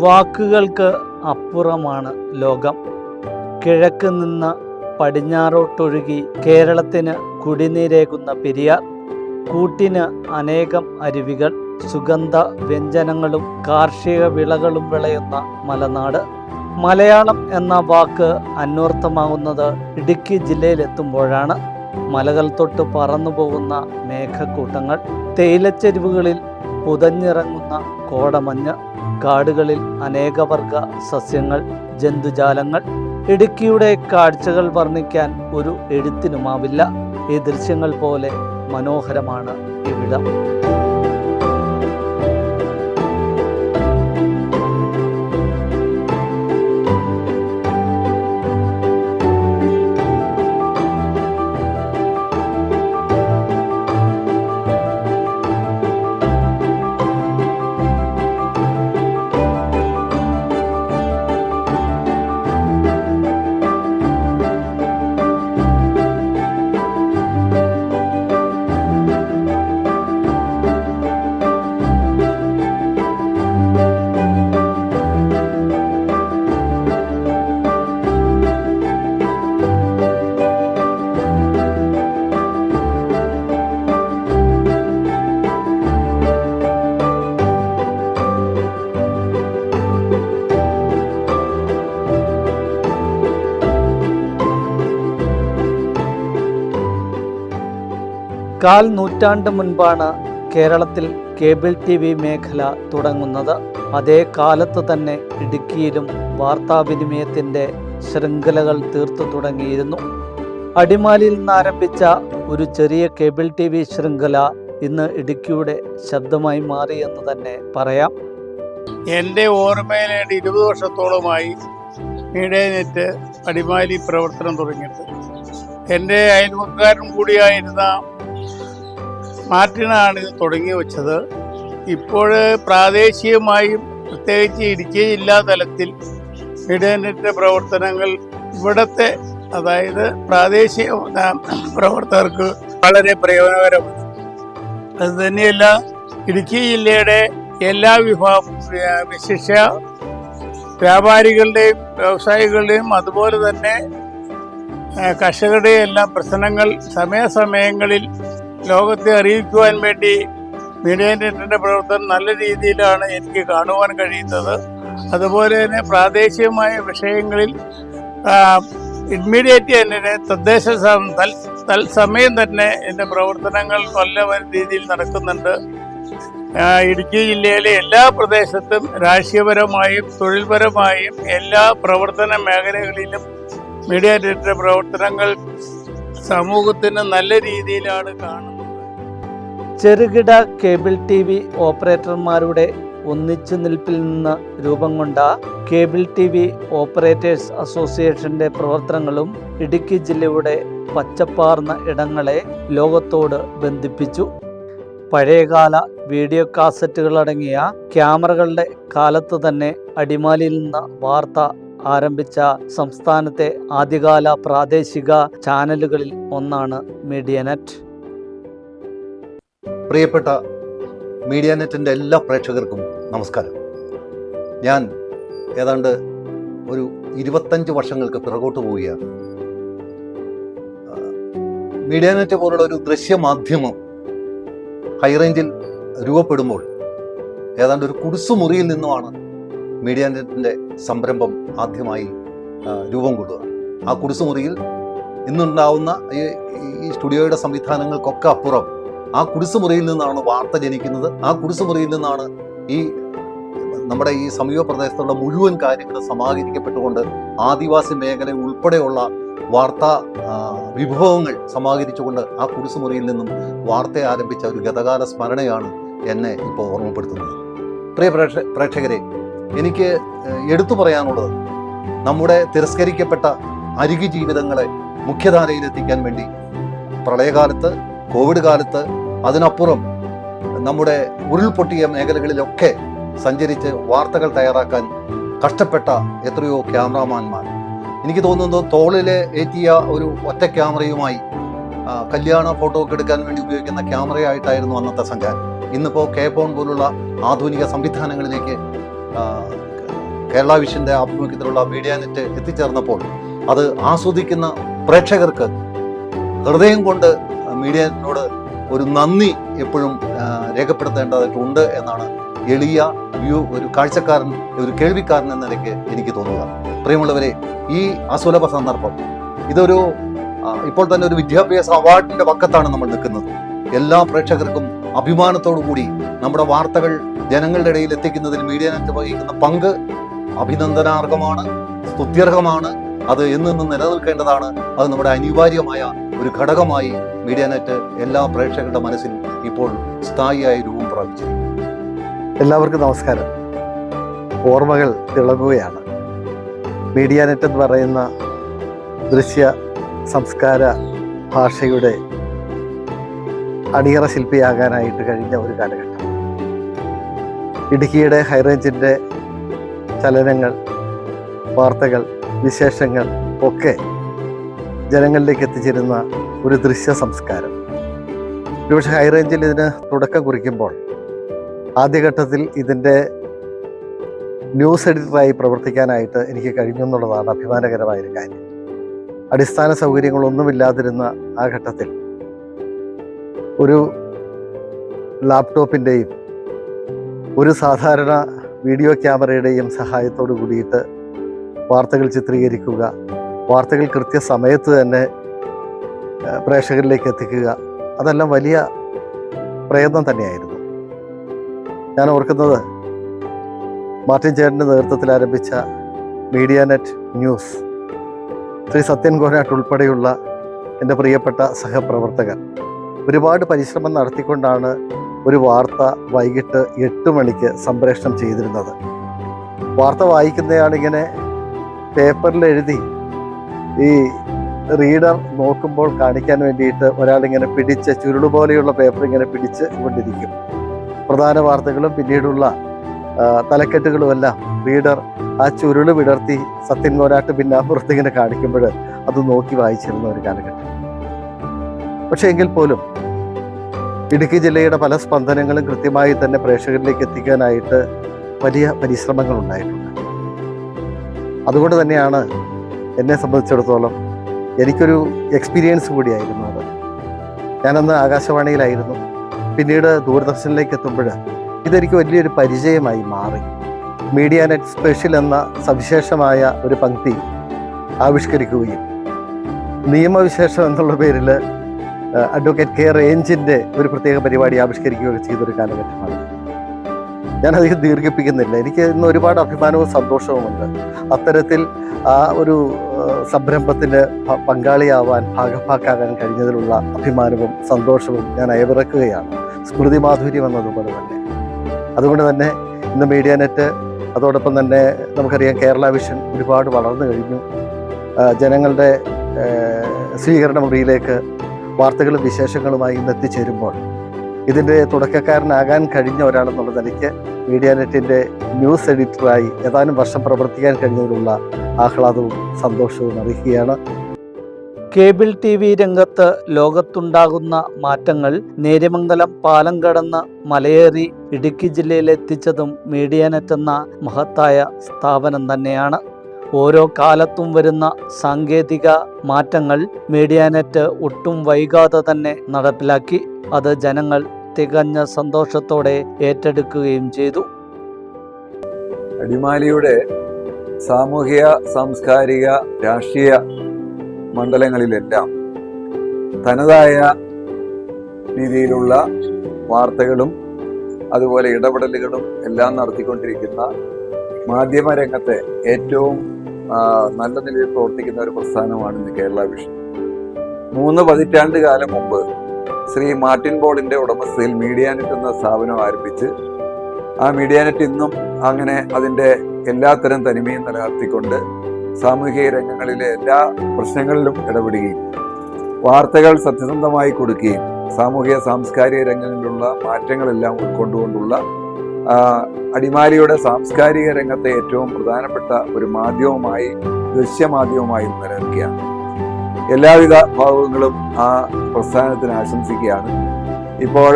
വാക്കുകൾക്ക് അപ്പുറമാണ് ലോകം. കിഴക്ക് നിന്ന് പടിഞ്ഞാറോട്ടൊഴുകി കേരളത്തിന് കുടിനീരേകുന്ന പെരിയാർ. കൂട്ടിന് അനേകം അരുവികൾ സുഗന്ധ വ്യഞ്ജനങ്ങളും കാർഷിക വിളകളും വിളയുന്ന മലനാട്. മലയാളം എന്ന വാക്ക് അന്വർത്ഥമാകുന്നത് ഇടുക്കി ജില്ലയിലെത്തുമ്പോഴാണ്. മലകൾ തൊട്ട് പറന്നു പോകുന്ന മേഘക്കൂട്ടങ്ങൾ. തേയിലച്ചെരുവുകളിൽ പുതഞ്ഞിറങ്ങുന്ന കോടമഞ്ഞ് കാടുകളിൽ അനേകവർഗ സസ്യങ്ങൾ ജന്തുജാലങ്ങൾ ഇടുക്കിയുടെ കാഴ്ചകൾ വർണിക്കാൻ ഒരു എഴുത്തിനുമാവില്ല. ഈ ദൃശ്യങ്ങൾ പോലെ മനോഹരമാണ് ഇവിടം കാൽ നൂറ്റാണ്ട് മുൻപാണ് കേരളത്തിൽ കേബിൾ ടി വി മേഖല തുടങ്ങുന്നത്. അതേ കാലത്ത് തന്നെ ഇടുക്കിയിലും വാർത്താവിനിമയത്തിന്റെ ശൃംഖലകൾ തീർത്തു തുടങ്ങിയിരുന്നു. അടിമാലിയിൽ നിന്ന് ആരംഭിച്ച ഒരു ചെറിയ കേബിൾ ടി വി ശൃംഖല ഇന്ന് ഇടുക്കിയുടെ ശബ്ദമായി മാറി എന്ന് തന്നെ പറയാം. എന്റെ ഓർമ്മയിൽ ഇരുപത് വർഷത്തോളമായി മീഡിയ നെറ്റ് അടിമാലി പ്രവർത്തനം തുടങ്ങിയിട്ട്. എന്റെ അയൽവക്കാരൻ കൂടിയായിരുന്ന മാർട്ടിനാണ് ഇത് തുടങ്ങി വെച്ചത്. ഇപ്പോൾ പ്രാദേശികമായും പ്രത്യേകിച്ച് ഇടുക്കി ജില്ലാ തലത്തിൽ മീഡിയ പ്രവർത്തനങ്ങൾ ഇവിടുത്തെ അതായത് പ്രാദേശിക പ്രവർത്തകർക്ക് വളരെ പ്രയോജനകരമാണ്. അത് തന്നെയല്ല ഇടുക്കി ജില്ലയുടെ എല്ലാ വിഭാഗം വിശിഷ്ട വ്യാപാരികളുടെയും വ്യവസായികളുടെയും അതുപോലെ തന്നെ കർഷകരുടെയും എല്ലാം പ്രശ്നങ്ങൾ സമയാസമയങ്ങളിൽ ലോകത്തെ അറിയിക്കുവാൻ വേണ്ടി മീഡിയ നെറ്റിന്റെ പ്രവർത്തനം നല്ല രീതിയിലാണ് എനിക്ക് കാണുവാൻ കഴിയുന്നത്. അതുപോലെ തന്നെ പ്രാദേശികമായ വിഷയങ്ങളിൽ ഇമ്മീഡിയറ്റ് തന്നെ തദ്ദേശ തത്സമയം തന്നെ എന്റെ പ്രവർത്തനങ്ങൾ നല്ല രീതിയിൽ നടക്കുന്നുണ്ട്. ഇടുക്കി ജില്ലയിലെ എല്ലാ പ്രദേശത്തും രാഷ്ട്രീയപരമായും തൊഴിൽപരമായും എല്ലാ പ്രവർത്തന മേഖലകളിലും മീഡിയ പ്രവർത്തനങ്ങൾ സമൂഹത്തിന് നല്ല രീതിയിലാണ് കാണുന്നത്. ചെറുകിട കേബിൾ ടി വി ഓപ്പറേറ്റർമാരുടെ ഒന്നിച്ചു നിൽപ്പിൽ നിന്ന് രൂപം കൊണ്ട കേബിൾ ടി വി ഓപ്പറേറ്റേഴ്സ് അസോസിയേഷന്റെ പ്രവർത്തനങ്ങളും ഇടുക്കി ജില്ലയുടെ പച്ചപ്പാർന്ന ഇടങ്ങളെ ലോകത്തോട് ബന്ധിപ്പിച്ചു. പഴയകാല വീഡിയോ കാസറ്റുകളടങ്ങിയ ക്യാമറകളുടെ കാലത്ത് തന്നെ അടിമാലിയിൽ നിന്ന് വാർത്ത ആരംഭിച്ച സംസ്ഥാനത്തെ ആദ്യകാല പ്രാദേശിക ചാനലുകളിൽ ഒന്നാണ് മീഡിയനെറ്റ് പ്രിയപ്പെട്ട മീഡിയ നെറ്റിന്റെ എല്ലാ പ്രേക്ഷകർക്കും നമസ്കാരം. ഞാൻ ഏതാണ്ട് ഒരു ഇരുപത്തഞ്ച് വർഷങ്ങൾക്ക് പിറകോട്ട് പോവുകയാണ്. മീഡിയ നെറ്റ് പോലുള്ള ഒരു ദൃശ്യമാധ്യമം ഹൈറേഞ്ചിൽ രൂപപ്പെടുമ്പോൾ ഏതാണ്ട് ഒരു കുടിസുമുറിയിൽ നിന്നുമാണ് മീഡിയ നെറ്റിന്റെ സംരംഭം ആദ്യമായി രൂപം കൊള്ളുക ആ കുടിസുമുറിയിൽ ഇന്നുണ്ടാവുന്ന ഈ സ്റ്റുഡിയോയുടെ സംവിധാനങ്ങൾക്കൊക്കെ അപ്പുറം ആ കുടിസുമുറിയിൽ നിന്നാണ് വാർത്ത ജനിക്കുന്നത്. ആ കുടിസുമുറിയിൽ നിന്നാണ് ഈ നമ്മുടെ ഈ സമീപ പ്രദേശത്തുള്ള മുഴുവൻ കാര്യങ്ങൾ സമാഹരിക്കപ്പെട്ടുകൊണ്ട് ആദിവാസി മേഖല ഉൾപ്പെടെയുള്ള വാർത്താ വിഭവങ്ങൾ സമാഹരിച്ചുകൊണ്ട് ആ കുടിസുമുറിയിൽ നിന്നും വാർത്ത ആരംഭിച്ച ഒരു ഗതകാല സ്മരണയാണ് എന്നെ ഇപ്പോൾ ഓർമ്മപ്പെടുത്തുന്നത്. പ്രിയ പ്രേക്ഷ പ്രേക്ഷകരെ എനിക്ക് എടുത്തു പറയാനുള്ളത് നമ്മുടെ തിരസ്കരിക്കപ്പെട്ട അരികി ജീവിതങ്ങളെ മുഖ്യധാരയിലെത്തിക്കാൻ വേണ്ടി പ്രളയകാലത്ത് കോവിഡ് കാലത്ത് അതിനപ്പുറം നമ്മുടെ ഉരുൾപൊട്ടിയ മേഖലകളിലൊക്കെ സഞ്ചരിച്ച് വാർത്തകൾ തയ്യാറാക്കാൻ കഷ്ടപ്പെട്ട എത്രയോ ക്യാമറാമാന്മാർ എനിക്ക് തോന്നുന്നത് തോളിലെ ഏറ്റിയ ഒരു ഒറ്റ ക്യാമറയുമായി കല്യാണ ഫോട്ടോ ഒക്കെ എടുക്കാൻ വേണ്ടി ഉപയോഗിക്കുന്ന ക്യാമറയായിട്ടായിരുന്നു അന്നത്തെ സഞ്ചാരം ഇന്നിപ്പോൾ കെ പോലുള്ള ആധുനിക സംവിധാനങ്ങളിലേക്ക് കേരള വിഷന്റെ ആഭിമുഖ്യത്തിലുള്ള മീഡിയ നെറ്റ് എത്തിച്ചേർന്നപ്പോൾ അത് ആസ്വദിക്കുന്ന പ്രേക്ഷകർക്ക് ഹൃദയം കൊണ്ട് മീഡിയനോട് ഒരു നന്ദി എപ്പോഴും രേഖപ്പെടുത്തേണ്ടതായിട്ടുണ്ട് എന്നാണ് എളിയ വ്യൂ ഒരു കാഴ്ചക്കാരൻ ഒരു കേൾവിക്കാരൻ എന്ന നിലയ്ക്ക് എനിക്ക് തോന്നുക. പ്രിയമുള്ളവരെ ഈ അസുലഭ സന്ദർഭം ഇതൊരു ഇപ്പോൾ തന്നെ ഒരു വിദ്യാഭ്യാസ അവാർഡിന്റെ പക്കത്താണ് നമ്മൾ നിൽക്കുന്നത്. എല്ലാ പ്രേക്ഷകർക്കും അഭിമാനത്തോടു കൂടി നമ്മുടെ വാർത്തകൾ ജനങ്ങളുടെ ഇടയിൽ എത്തിക്കുന്നതിൽ മീഡിയ നെറ്റ് വഹിക്കുന്ന പങ്ക് അഭിനന്ദനാർഹമാണ് സ്തുത്യർഹമാണ്. അത് എന്നും നിലനിൽക്കേണ്ടതാണ്. അത് നമ്മുടെ അനിവാര്യമായ ഒരു ഘടകമായി മീഡിയ നെറ്റ് എല്ലാ പ്രേക്ഷകരുടെ മനസ്സിൽ ഇപ്പോൾ സ്ഥായിയായ രൂപം പ്രാപിച്ചിരിക്കുന്നു. എല്ലാവർക്കും നമസ്കാരം. ഓർമ്മകൾ തിളങ്ങുകയാണ്. മീഡിയ നെറ്റ് എന്ന് പറയുന്ന ദൃശ്യ സംസ്കാര ഭാഷയുടെ അടിയറ ശില്പിയാകാനായിട്ട് കഴിഞ്ഞ ഒരു കാലഘട്ടം. ഇടുക്കിയുടെ ഹൈറേഞ്ചിന്റെ ചലനങ്ങൾ വാർത്തകൾ വിശേഷങ്ങൾ ഒക്കെ ജനങ്ങളിലേക്ക് എത്തിച്ചിരുന്ന ഒരു ദൃശ്യ സംസ്കാരം. ഒരുപക്ഷെ ഹൈറേഞ്ചിൽ ഇതിന് തുടക്കം കുറിക്കുമ്പോൾ ആദ്യഘട്ടത്തിൽ ഇതിന്റെ ന്യൂസ് എഡിറ്ററായി പ്രവർത്തിക്കാനായിട്ട് എനിക്ക് കഴിഞ്ഞു എന്നുള്ളതാണ് അഭിമാനകരമായൊരു കാര്യം. അടിസ്ഥാന സൗകര്യങ്ങളൊന്നുമില്ലാതിരുന്ന ആ ഘട്ടത്തിൽ ഒരു ലാപ്ടോപ്പിന്റെയും ഒരു സാധാരണ വീഡിയോ ക്യാമറയുടെയും സഹായത്തോടു കൂടിയിട്ട് വാർത്തകൾ ചിത്രീകരിക്കുക വാർത്തകൾ കൃത്യസമയത്ത് തന്നെ പ്രേക്ഷകരിലേക്ക് എത്തിക്കുക അതെല്ലാം വലിയ പ്രയത്നം തന്നെയായിരുന്നു. ഞാൻ ഓർക്കുന്നത് മാർട്ടിൻ ചേട്ടന്റെ നേതൃത്വത്തിൽ ആരംഭിച്ച media net news Shri Sathyan Konat ഉൾപ്പെടെയുള്ള എന്റെ പ്രിയപ്പെട്ട സഹപ്രവർത്തകർ ഒരുപാട് പരിശ്രമം നടത്തിക്കൊണ്ടാണ് ഒരു വാർത്ത വൈകിട്ട് എട്ട് മണിക്ക് സംപ്രേഷണം ചെയ്തിരുന്നത്. വാർത്ത വായിക്കുന്നയാളിങ്ങനെ പേപ്പറിൽ എഴുതി ഈ റീഡർ നോക്കുമ്പോൾ കാണിക്കാൻ വേണ്ടിയിട്ട് ഒരാൾ ഒരാളിങ്ങനെ പിടിച്ച് ചുരുൾ പോലെയുള്ള പേപ്പർ ഇങ്ങനെ പിടിച്ച് കൊണ്ടിരിക്കും. പ്രധാന വാർത്തകളും പിന്നീടുള്ള തലക്കെട്ടുകളുമെല്ലാം റീഡർ ആ ചുരുൾ വിടർത്തി സത്യൻ കോരാട്ട് പിന്നാമ്പുറത്ത് ഇങ്ങനെ കാണിക്കുമ്പോൾ അത് നോക്കി വായിച്ചിരുന്ന ഒരു കാലഘട്ടം. പക്ഷേ എങ്കിൽ പോലും ഇടുക്കി ജില്ലയുടെ പല സ്പന്ദനങ്ങളും കൃത്യമായി തന്നെ പ്രേക്ഷകരിലേക്ക് എത്തിക്കാനായിട്ട് വലിയ പരിശ്രമങ്ങൾ ഉണ്ടായിട്ടുണ്ട് അതുകൊണ്ട് തന്നെയാണ് എന്നെ സംബന്ധിച്ചിടത്തോളം എനിക്കൊരു എക്സ്പീരിയൻസ് കൂടിയായിരുന്നു അത്. ഞാനന്ന് ആകാശവാണിയിലായിരുന്നു. പിന്നീട് ദൂരദർശനിലേക്ക് എത്തുമ്പോൾ ഇതെനിക്ക് വലിയൊരു പരിചയമായി മാറി. മീഡിയ നെറ്റ് സ്പെഷ്യൽ എന്ന സവിശേഷമായ ഒരു പങ്ക്തി ആവിഷ്കരിക്കുകയും നിയമവിശേഷം എന്നുള്ള പേരിൽ അഡ്വക്കേറ്റ് കെ റേഞ്ചിന്റെ ഒരു പ്രത്യേക പരിപാടി ആവിഷ്കരിക്കുകയൊക്കെ ചെയ്തൊരു കാലഘട്ടമാണ്. ഞാൻ അധികം ദീർഘിപ്പിക്കുന്നില്ല. എനിക്ക് ഇന്ന് ഒരുപാട് അഭിമാനവും സന്തോഷവുമുണ്ട് അത്തരത്തിൽ ആ ഒരു സംരംഭത്തിന് പങ്കാളിയാവാൻ ഭാഗഭാക്കാകാൻ കഴിഞ്ഞതിലുള്ള അഭിമാനവും സന്തോഷവും ഞാൻ അയവിറക്കുകയാണ്. സ്മൃതി മാധുര്യം എന്നതുപോലെ തന്നെ. അതുകൊണ്ട് തന്നെ ഇന്ന് മീഡിയ നെറ്റ് അതോടൊപ്പം തന്നെ നമുക്കറിയാം കേരള വിഷൻ ഒരുപാട് വളർന്നു കഴിഞ്ഞു. ജനങ്ങളുടെ സ്വീകരണ മുറിയിലേക്ക് വാർത്തകളും വിശേഷങ്ങളുമായി ഇന്ന് എത്തിച്ചേരുമ്പോൾ ഇതിന്റെ തുടക്കക്കാരനാകാൻ കഴിഞ്ഞ ഒരാളെന്നുള്ള നിലയ്ക്ക് മീഡിയ നെറ്റിന്റെ ന്യൂസ് എഡിറ്ററായി ഏതാനും വർഷം പ്രവർത്തിക്കാൻ കഴിഞ്ഞതിലുള്ള ആഹ്ലാദവും സന്തോഷവും അറിയിക്കുകയാണ്. കേബിൾ ടി വി രംഗത്ത് ലോകത്തുണ്ടാകുന്ന മാറ്റങ്ങൾ നേര്യമംഗലം പാലം കടന്ന് മലയേറി ഇടുക്കി ജില്ലയിൽ എത്തിച്ചതും മീഡിയനെറ്റ് എന്ന മഹത്തായ സ്ഥാപനം തന്നെയാണ്. ഓരോ കാലത്തും വരുന്ന സാങ്കേതിക മാറ്റങ്ങൾ മീഡിയനെറ്റ് ഒട്ടും വൈകാതെ തന്നെ നടപ്പിലാക്കി. അത് ജനങ്ങൾ തികഞ്ഞ സന്തോഷത്തോടെ ഏറ്റെടുക്കുകയും ചെയ്തു. അടിമാലിയുടെ സാമൂഹിക സാംസ്കാരിക രാഷ്ട്രീയ മണ്ഡലങ്ങളിലെല്ലാം തനതായ രീതിയിലുള്ള വാർത്തകളും അതുപോലെ ഇടപെടലുകളും എല്ലാം നടത്തിക്കൊണ്ടിരിക്കുന്ന മാധ്യമരംഗത്തെ ഏറ്റവും നല്ല നിലയിൽ പ്രവർത്തിക്കുന്ന ഒരു പ്രസ്ഥാനമാണ് ഇന്ന് കേരള വിഷൻ മൂന്ന് പതിറ്റാണ്ട് കാലം മുമ്പ് ശ്രീ മാർട്ടിൻ ബോളിന്റെ ഉടമസ്ഥയിൽ മീഡിയാനെറ്റ് എന്ന സ്ഥാപനം ആരംഭിച്ച് ആ മീഡിയാനെറ്റ് ഇന്നും അങ്ങനെ അതിന്റെ എല്ലാത്തരം തനിമയും നിലനിർത്തിക്കൊണ്ട് സാമൂഹിക രംഗങ്ങളിലെ എല്ലാ പ്രശ്നങ്ങളിലും ഇടപെടുകയും വാർത്തകൾ സത്യസന്ധമായി കൊടുക്കുകയും സാമൂഹിക സാംസ്കാരിക രംഗങ്ങളിലുള്ള മാറ്റങ്ങളെല്ലാം ഉൾക്കൊണ്ടുകൊണ്ടുള്ള അടിമാലിയുടെ സാംസ്കാരിക രംഗത്തെ ഏറ്റവും പ്രധാനപ്പെട്ട ഒരു മാധ്യമമായി ദൃശ്യമാധ്യമമായി നിലനിൽക്കുകയാണ്. എല്ലാവിധ ഭാവങ്ങളും ആ പ്രസ്ഥാനത്തിന് ആശംസിക്കുകയാണ്. ഇപ്പോൾ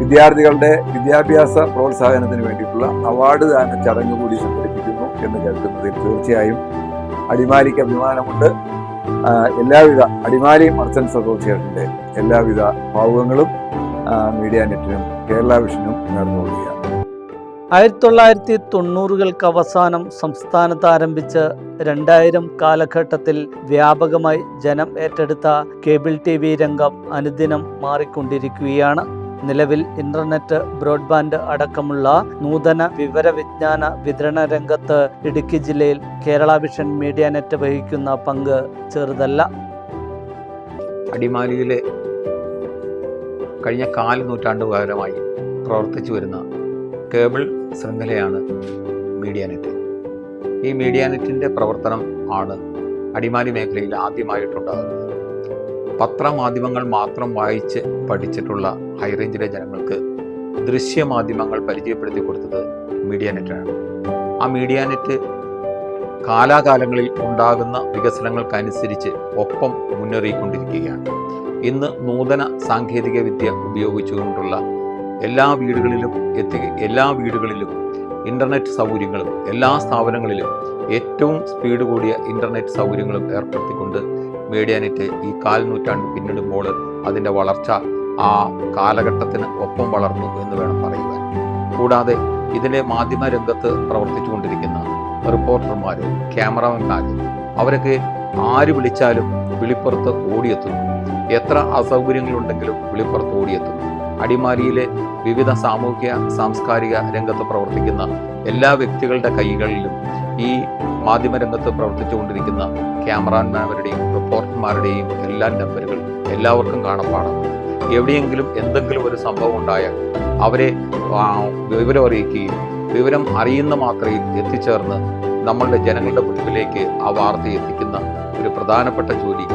വിദ്യാർത്ഥികളുടെ വിദ്യാഭ്യാസ പ്രോത്സാഹനത്തിന് വേണ്ടിയിട്ടുള്ള അവാർഡ് ദാന ചടങ്ങ് കൂടി സംഘടിപ്പിക്കുന്നു എന്ന് കേൾക്കുന്നതിൽ തീർച്ചയായും അടിമാലിക്ക് അഭിമാനമുണ്ട്. എല്ലാവിധ അടിമാലി മർച്ചൻസ് അസോസിയേഷന്റെ എല്ലാവിധ ഭാവുകങ്ങളും മീഡിയ നെറ്റിനും കേരള വിഷനും നേർന്നുകൊള്ളുക ആയിരത്തി തൊള്ളായിരത്തി തൊണ്ണൂറുകൾക്ക് അവസാനം സംസ്ഥാനത്ത് ആരംഭിച്ച് രണ്ടായിരം കാലഘട്ടത്തിൽ വ്യാപകമായി ജനം ഏറ്റെടുത്ത കേബിൾ ടി വി രംഗം അനുദിനം മാറിക്കൊണ്ടിരിക്കുകയാണ്. നിലവിൽ ഇന്റർനെറ്റ് ബ്രോഡ്ബാൻഡ് അടക്കമുള്ള നൂതന വിവരവിജ്ഞാന വിതരണ രംഗത്ത് ഇടുക്കി ജില്ലയിൽ കേരള വിഷൻ മീഡിയ നെറ്റ് വഹിക്കുന്ന പങ്ക് ചെറുതല്ല. അടിമാലിയിലെ കഴിഞ്ഞ കാൽ നൂറ്റാണ്ട് കാലമായി പ്രവർത്തിച്ചു വരുന്ന കേബിൾ ശൃംഖലയാണ് മീഡിയ നെറ്റ് ഈ മീഡിയ നെറ്റിന്റെ പ്രവർത്തനം ആണ് അടിമാലി മേഖലയിൽ ആദ്യമായിട്ടുണ്ടാകുന്നത്. പത്രമാധ്യമങ്ങൾ മാത്രം വായിച്ച് പഠിച്ചിട്ടുള്ള ഹൈറേഞ്ചിലെ ജനങ്ങൾക്ക് ദൃശ്യമാധ്യമങ്ങൾ പരിചയപ്പെടുത്തി കൊടുത്തത് മീഡിയ നെറ്റാണ് ആ മീഡിയ നെറ്റ് കാലാകാലങ്ങളിൽ ഉണ്ടാകുന്ന വികസനങ്ങൾക്കനുസരിച്ച് ഒപ്പം മുന്നേറിക്കൊണ്ടിരിക്കുകയാണ്. ഇന്ന് നൂതന സാങ്കേതിക വിദ്യ ഉപയോഗിച്ചുകൊണ്ടുള്ള എല്ലാ വീടുകളിലും എത്തി എല്ലാ വീടുകളിലും ഇന്റർനെറ്റ് സൗകര്യങ്ങളും എല്ലാ സ്ഥാപനങ്ങളിലും ഏറ്റവും സ്പീഡ് കൂടിയ ഇന്റർനെറ്റ് സൗകര്യങ്ങളും ഏർപ്പെടുത്തിക്കൊണ്ട് മീഡിയാനെറ്റ് ഈ കാൽ നൂറ്റാണ്ട് പിന്നിടുമ്പോൾ അതിന്റെ വളർച്ച ആ കാലഘട്ടത്തിന് ഒപ്പം വളർന്നു എന്ന് വേണം പറയുവാൻ. കൂടാതെ ഇതിലെ മാധ്യമ രംഗത്ത് പ്രവർത്തിച്ചുകൊണ്ടിരിക്കുന്ന റിപ്പോർട്ടർമാരും ക്യാമറമാൻമാരും അവരൊക്കെ ആര് വിളിച്ചാലും വിളിപ്പുറത്ത് ഓടിയെത്തുന്നു. എത്ര അസൗകര്യങ്ങളുണ്ടെങ്കിലും വിളിപ്പുറത്ത് ഓടിയെത്തുന്നു. അടിമാലിയിലെ വിവിധ സാമൂഹ്യ സാംസ്കാരിക രംഗത്ത് പ്രവർത്തിക്കുന്ന എല്ലാ വ്യക്തികളുടെ കൈകളിലും ഈ മാധ്യമരംഗത്ത് പ്രവർത്തിച്ചുകൊണ്ടിരിക്കുന്ന ക്യാമറാമാൻമാരുടെയും റിപ്പോർട്ടർമാരുടെയും എല്ലാ നമ്പറുകൾ എല്ലാവർക്കും കാണപ്പാടാണ് എവിടെയെങ്കിലും എന്തെങ്കിലും ഒരു സംഭവം ഉണ്ടായാൽ അവരെ വിവരം അറിയിക്കുകയും വിവരം അറിയുന്ന മാത്രയിൽ എത്തിച്ചേർന്ന് നമ്മളുടെ ജനങ്ങളുടെ മുൻപിലേക്ക് ആ വാർത്ത എത്തിക്കുന്ന ഒരു പ്രധാനപ്പെട്ട ജോലി.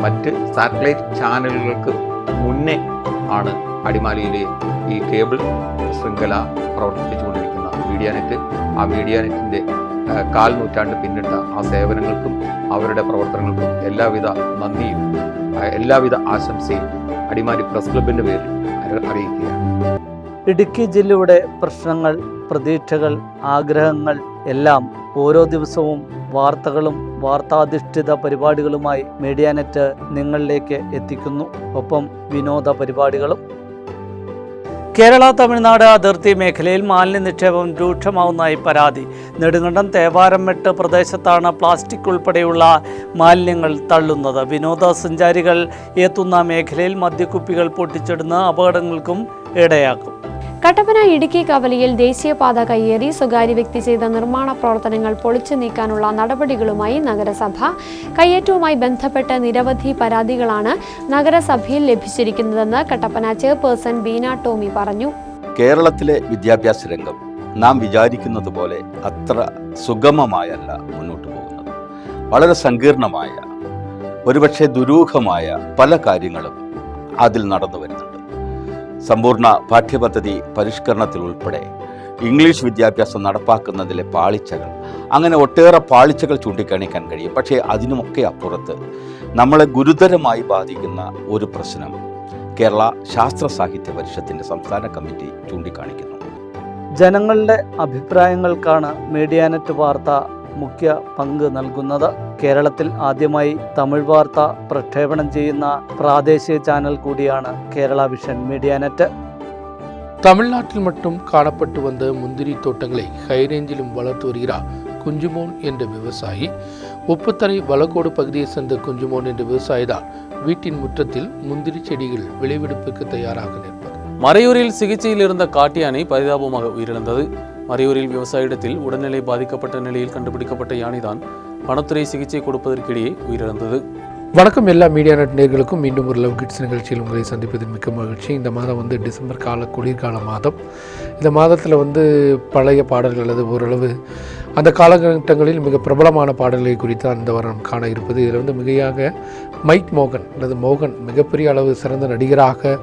മറ്റ് സാറ്റലൈറ്റ് ചാനലുകൾക്ക് മുന്നേ ആണ് അടിമാലിയിലെ ഈ കേബിൾ ശൃംഖല പ്രവർത്തിപ്പിച്ചുകൊണ്ടിരിക്കുന്ന മീഡിയ നെറ്റ് ആ മീഡിയ നെറ്റിന്റെ കാൽ നൂറ്റാണ്ട് പിന്നിട്ട ആ സേവനങ്ങൾക്കും അവരുടെ പ്രവർത്തനങ്ങൾക്കും എല്ലാവിധ നന്ദിയും എല്ലാവിധ ആശംസയും അടിമാലി പ്രസ് ക്ലബിന്റെ പേരിൽ അറി- അറിയിക്കുകയാണ്. ഇടുക്കി ജില്ലയുടെ പ്രശ്നങ്ങൾ പ്രതീക്ഷകൾ ആഗ്രഹങ്ങൾ എല്ലാം ഓരോ ദിവസവും വാർത്തകളും വാർത്താധിഷ്ഠിത പരിപാടികളുമായി മീഡിയ നെറ്റ് നിങ്ങളിലേക്ക് എത്തിക്കുന്നു. ഒപ്പം വിനോദ പരിപാടികളും കേരള തമിഴ്നാട് അതിർത്തി മേഖലയിൽ മാലിന്യ നിക്ഷേപം രൂക്ഷമാവുന്നതായി പരാതി. നെടുങ്കണ്ടം തേവാരമെട്ട് പ്രദേശത്താണ് പ്ലാസ്റ്റിക് ഉൾപ്പെടെയുള്ള മാലിന്യങ്ങൾ തള്ളുന്നത്. വിനോദസഞ്ചാരികൾ എത്തുന്ന മേഖലയിൽ മദ്യക്കുപ്പികൾ പൊട്ടിച്ചിടുന്ന അപകടങ്ങൾക്കും ഇടയാക്കും. കട്ടപ്പന ഇടുക്കി കവലയിൽ ദേശീയപാത കയ്യേറി സ്വകാര്യ വ്യക്തി ചെയ്ത നിർമ്മാണ പ്രവർത്തനങ്ങൾ പൊളിച്ചു നീക്കാനുള്ള നടപടികളുമായി നഗരസഭ. കയ്യേറ്റവുമായി ബന്ധപ്പെട്ട് നിരവധി പരാതികളാണ് നഗരസഭയിൽ ലഭിച്ചിരിക്കുന്നതെന്ന് കട്ടപ്പന ചെയർപേഴ്സൺ ബീന ടോമി പറഞ്ഞു. കേരളത്തിലെ വിദ്യാഭ്യാസ രംഗം നാം വിചാരിക്കുന്നത് പോലെ അത്ര സുഗമമായല്ല മുന്നോട്ട് പോകുന്നത്. വളരെ സങ്കീർണമായ ഒരുപക്ഷെ ദുരൂഹമായ പല കാര്യങ്ങളും അതിൽ നടന്നു വരുന്നുണ്ട്. സമ്പൂർണ പാഠ്യപദ്ധതി പരിഷ്കരണത്തിൽ ഉൾപ്പെടെ. ഇംഗ്ലീഷ് വിദ്യാഭ്യാസം നടപ്പാക്കുന്നതിലെ പാളിച്ചകൾ. അങ്ങനെ ഒട്ടേറെ പാളിച്ചകൾ ചൂണ്ടിക്കാണിക്കാൻ കഴിയും. പക്ഷേ അതിനുമൊക്കെ അപ്പുറത്ത് നമ്മളെ ഗുരുതരമായി ബാധിക്കുന്ന ഒരു പ്രശ്നം കേരള ശാസ്ത്ര സാഹിത്യ പരിഷത്തിന്റെ സംസ്ഥാന കമ്മിറ്റി ചൂണ്ടിക്കാണിക്കുന്നു. ജനങ്ങളുടെ അഭിപ്രായങ്ങൾക്കാണ് മീഡിയാനെറ്റ് വാർത്ത മുഖ്യ പങ്ക് നൽകുന്നത് കേരളത്തിൽ ആദ്യമായി തമിഴ് വാർത്ത പ്രക്ഷേപണം ചെയ്യുന്ന പ്രാദേശിക ചാനൽ കൂടിയാണ് കേരള വിഷൻ മീഡിയാനെറ്റ് தமிழ்நாட்டில் மட்டும் காணப்பட்டு வந்த முந்திரி தோட்டங்களை ஹைரேஞ்சிலும் வளர்த்து வருகிறார் குஞ்சுமோன் என்ற விவசாயி உப்புத்தரை வளக்கோடு பகுதியைச் சேர்ந்த குஞ்சுமோன் என்ற விவசாயி தான் வீட்டின் முற்றத்தில் முந்திரி செடிகள் விளைவெடுப்புக்கு தயாராக நிற்பது மறையூரில் சிகிச்சையில் இருந்த காட்டு யானை பரிதாபமாக உயிரிழந்தது மறையூரில் விவசாயிடத்தில் உடல்நிலை பாதிக்கப்பட்ட நிலையில் கண்டுபிடிக்கப்பட்ட யானைதான் வனத்துறை சிகிச்சை கொடுப்பதற்கிடையே உயிரிழந்தது. வணக்கம் எல்லா மீடியா நட் நேர்களுக்கும் மீண்டும் ஒரு லவ் கிட்ஸ் நிகழ்ச்சியில் உங்களை சந்திப்பதில் மிக்க மகிழ்ச்சி இந்த மாதம் வந்து டிசம்பர் கால குளிர்கால மாதம் இந்த மாதத்தில் வந்து பழைய பாடல்கள் அல்லது ஓரளவு அந்த காலகட்டங்களில் மிக பிரபலமான பாடல்களை குறித்து அந்த வாரம் காண இருப்பது இதில் வந்து மிகையாக மைக் மோகன் அல்லது மோகன் மிகப்பெரிய அளவு சிறந்த நடிகராக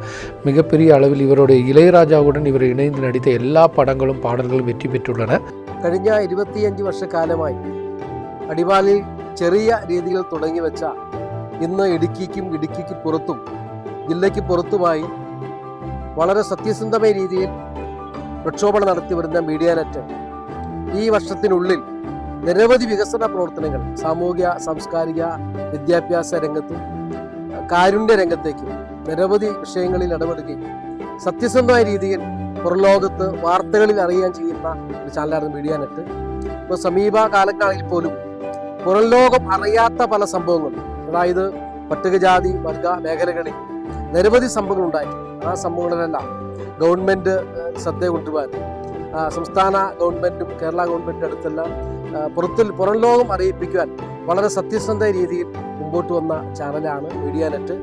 மிகப்பெரிய அளவில் இவருடைய இளையராஜாவுடன் இவர் இணைந்து நடித்த எல்லா படங்களும் பாடல்களும் வெற்றி பெற்றுள்ளன കഴിഞ്ഞ ഇരുപത്തിയഞ്ച് വർഷക്കാലമായി അടിമാലിൽ ചെറിയ രീതിയിൽ തുടങ്ങി വെച്ച ഇന്ന് ഇടുക്കിക്കും ഇടുക്കിക്ക് പുറത്തും ജില്ലയ്ക്ക് പുറത്തുമായി വളരെ സത്യസന്ധമായ രീതിയിൽ പ്രക്ഷോഭണം നടത്തി വരുന്ന മീഡിയ നെറ്റ് ഈ വർഷത്തിനുള്ളിൽ നിരവധി വികസന പ്രവർത്തനങ്ങൾ സാമൂഹിക സാംസ്കാരിക വിദ്യാഭ്യാസ രംഗത്തും കാരുണ്യ രംഗത്തേക്കും നിരവധി വിഷയങ്ങളിൽ ഇടപെടുകയും സത്യസന്ധമായ രീതിയിൽ പുറലോകത്ത് വാർത്തകളിൽ അറിയാൻ ചെയ്യുന്ന ഒരു ചാനലാണ് മീഡിയ നെറ്റ്. ഇപ്പോൾ സമീപ കാലങ്ങളിൽ പോലും പുറലോകം അറിയാത്ത പല സംഭവങ്ങളും അതായത് പട്ടികജാതി വർഗ മേഖലകളിൽ നിരവധി സംഭവങ്ങൾ ഉണ്ടായി ആ സംഭവങ്ങളിലെല്ലാം ഗവൺമെന്റ് ശ്രദ്ധ കൊണ്ടുപോകാൻ. സംസ്ഥാന ഗവൺമെന്റും കേരള ഗവൺമെന്റും അടുത്തെല്ലാം പുറത്തിൽ പുറം ലോകം അറിയിപ്പിക്കുവാൻ വളരെ സത്യസന്ധ രീതിയിൽ മുമ്പോട്ട് വന്ന ചാനലാണ് മീഡിയ നെറ്റ്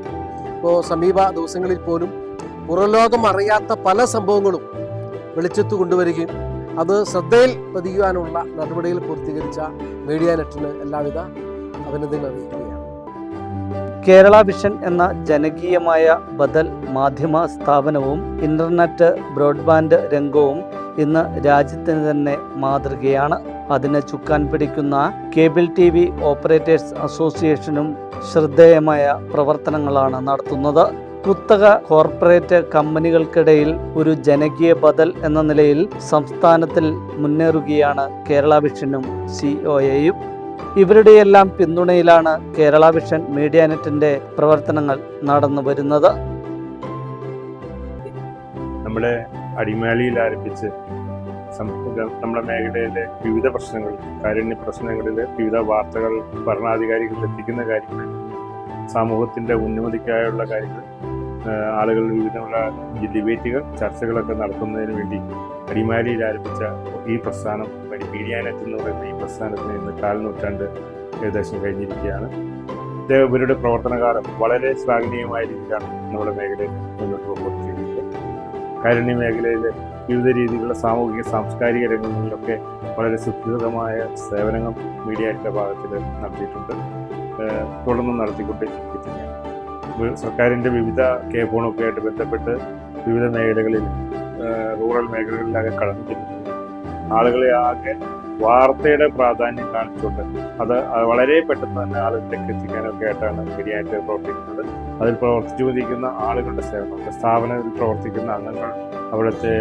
ഇപ്പോൾ സമീപ ദിവസങ്ങളിൽ പോലും പുറം ലോകം അറിയാത്ത പല സംഭവങ്ങളും വെളിച്ചത്ത് കൊണ്ടുവരികയും അത് ശ്രദ്ധയിൽ പതിയുവാനുള്ള നടപടികൾ പൂർത്തീകരിച്ച മീഡിയ നെറ്റിന് എല്ലാവിധ അഭിനന്ദനങ്ങൾ അറിയിക്കുകയാണ്. കേരള വിഷൻ എന്ന ജനകീയമായ ബദൽ മാധ്യമ സ്ഥാപനവും ഇന്റർനെറ്റ് ബ്രോഡ്ബാൻഡ് രംഗവും ഇന്ന് രാജ്യത്തിന് തന്നെ മാതൃകയാണ്. അതിന് ചുക്കാൻ പിടിക്കുന്ന കേബിൾ ടി വി ഓപ്പറേറ്റേഴ്സ് അസോസിയേഷനും ശ്രദ്ധേയമായ പ്രവർത്തനങ്ങളാണ് നടത്തുന്നത്. കുത്തക കോർപ്പറേറ്റ് കമ്പനികൾക്കിടയിൽ ഒരു ജനകീയ ബദൽ എന്ന നിലയിൽ സംസ്ഥാനത്തിൽ മുന്നേറുകയാണ് കേരള വിഷനും സി ഒ എയും ഇവരുടെയെല്ലാം പിന്തുണയിലാണ് കേരള വിഷൻ മീഡിയ നെറ്റിന്റെ പ്രവർത്തനങ്ങൾ നടന്നു വരുന്നത്. നമ്മുടെ അടിമാലിയിൽ ആരംഭിച്ച് നമ്മുടെ മേഖലയിലെ വിവിധ പ്രശ്നങ്ങൾ കാരുണ്യ പ്രശ്നങ്ങളിൽ വിവിധ വാർത്തകൾ ഭരണാധികാരികളിൽ എത്തിക്കുന്ന കാര്യങ്ങൾ സമൂഹത്തിന്റെ ഉന്നമതിക്കായുള്ള കാര്യങ്ങൾ ആളുകൾ വിവിധമുള്ള ഡിബേറ്റുകൾ ചർച്ചകളൊക്കെ നടത്തുന്നതിന് വേണ്ടി അടിമാലിയിൽ ആരംഭിച്ച ഈ പ്രസ്ഥാനം വഴി മീഡിയ നെറ്റ് എന്ന് പറയുന്ന ഈ പ്രസ്ഥാനത്തിന് ഇന്ന് കാൽ നൂറ്റാണ്ട് ഏകദേശം കഴിഞ്ഞിരിക്കുകയാണ്. ഇത് ഇവരുടെ പ്രവർത്തനകാലം വളരെ ശ്ലാഘനീയമായ രീതിയിലാണ് നമ്മുടെ മേഖലയിൽ മുന്നോട്ട് പോയിക്കൊണ്ടിരിക്കുന്നത് കാരുണ്യ മേഖലയിൽ വിവിധ രീതിയിലുള്ള സാമൂഹിക സാംസ്കാരിക രംഗങ്ങളിലൊക്കെ വളരെ സുദൃഢമായ സേവനങ്ങൾ മീഡിയയുടെ ഭാഗത്തിൽ നടത്തിയിട്ടുണ്ട്. തുടർന്ന് വി- സർക്കാരിന്റെ വിവിധ കെ ഫോണൊക്കെ ആയിട്ട് ബന്ധപ്പെട്ട് വിവിധ മേഖലകളിൽ റൂറൽ മേഖലകളിലൊക്കെ കടന്നു ആളുകളെ ആകെ വാർത്തയുടെ പ്രാധാന്യം കാണിച്ചുകൊണ്ട് അത് വളരെ പെട്ടെന്ന് തന്നെ ആളുകളിലേക്ക് എത്തിക്കാനൊക്കെ ആയിട്ടാണ് മീഡിയയായിട്ട് പ്രവർത്തിക്കുന്നത്. അതിൽ പ്രവർത്തിച്ചു കൊണ്ടിരിക്കുന്ന ആളുകളുടെ സേവനം സ്ഥാപനത്തിൽ പ്രവർത്തിക്കുന്ന അംഗങ്ങൾ അവിടുത്തെ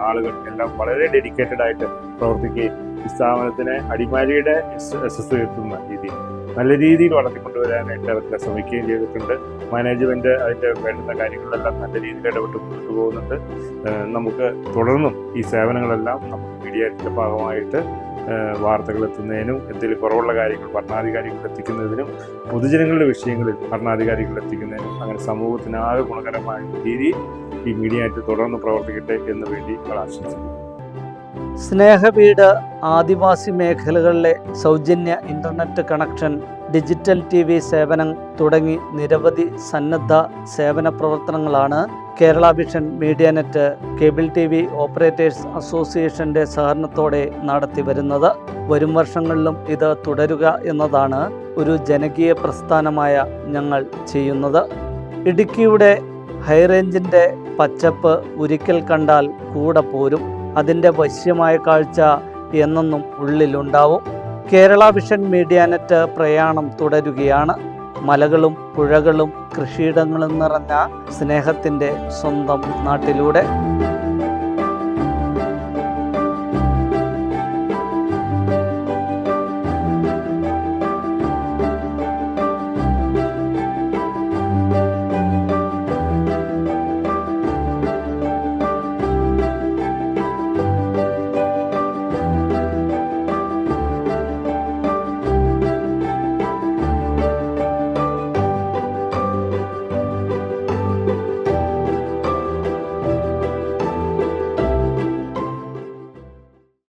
ആളുകൾ എല്ലാം വളരെ ഡെഡിക്കേറ്റഡ് ആയിട്ട് പ്രവർത്തിക്കുകയും സ്ഥാപനത്തിനെ അടിമാലിയുടെ യശസ് ഉയർത്തുന്ന രീതിയിൽ നല്ല രീതിയിൽ വളർത്തിക്കൊണ്ടുവരാനായിട്ട് അവർക്ക് ശ്രമിക്കുകയും ചെയ്തിട്ടുണ്ട്. മാനേജ്മെന്റ് അതിന്റെ വേണ്ടുന്ന കാര്യങ്ങളെല്ലാം നല്ല രീതിയിൽ ഇടപെട്ട് മുന്നോട്ട് പോകുന്നുണ്ട്. നമുക്ക് തുടർന്നും ഈ സേവനങ്ങളെല്ലാം നമുക്ക് മീഡിയയുടെ ഭാഗമായിട്ട് വാർത്തകൾ എത്തുന്നതിനും എന്തെങ്കിലും കുറവുള്ള കാര്യങ്ങൾ ഭരണാധികാരികൾ എത്തിക്കുന്നതിനും പൊതുജനങ്ങളുടെ വിഷയങ്ങളിൽ ഭരണാധികാരികൾ എത്തിക്കുന്നതിനും അങ്ങനെ സമൂഹത്തിനാകെ ഗുണകരമായ രീതിയിൽ ഈ മീഡിയ ആയിട്ട് തുടർന്ന് പ്രവർത്തിക്കട്ടെ എന്ന് വേണ്ടി ഞങ്ങൾ ആശംസിക്കുന്നു. സ്നേഹവീട് ആദിവാസി മേഖലകളിലെ സൗജന്യ internet connection digital T V സേവനം തുടങ്ങി നിരവധി സന്നദ്ധ സേവന പ്രവർത്തനങ്ങളാണ് Kerala vision media net cable T V operators അസോസിയേഷന്റെ സഹകരണത്തോടെ നടത്തിവരുന്നത് വരും വർഷങ്ങളിലും ഇത് തുടരുക എന്നതാണ് ഒരു ജനകീയ പ്രസ്ഥാനമായ ഞങ്ങൾ ചെയ്യുന്നത്. ഇടുക്കിയുടെ ഹൈറേഞ്ചിന്റെ പച്ചപ്പ് ഒരിക്കൽ കണ്ടാൽ കൂടെ പോരും. അതിന്റെ വശ്യമായ കാഴ്ച എന്നെന്നും ഉള്ളിലുണ്ടാവും. കേരള വിഷൻ മീഡിയ നെറ്റ് പ്രയാണം തുടരുകയാണ്. മലകളും പുഴകളും കൃഷിയിടങ്ങളും നിറഞ്ഞ സ്നേഹത്തിന്റെ സ്വന്തം നാട്ടിലൂടെ.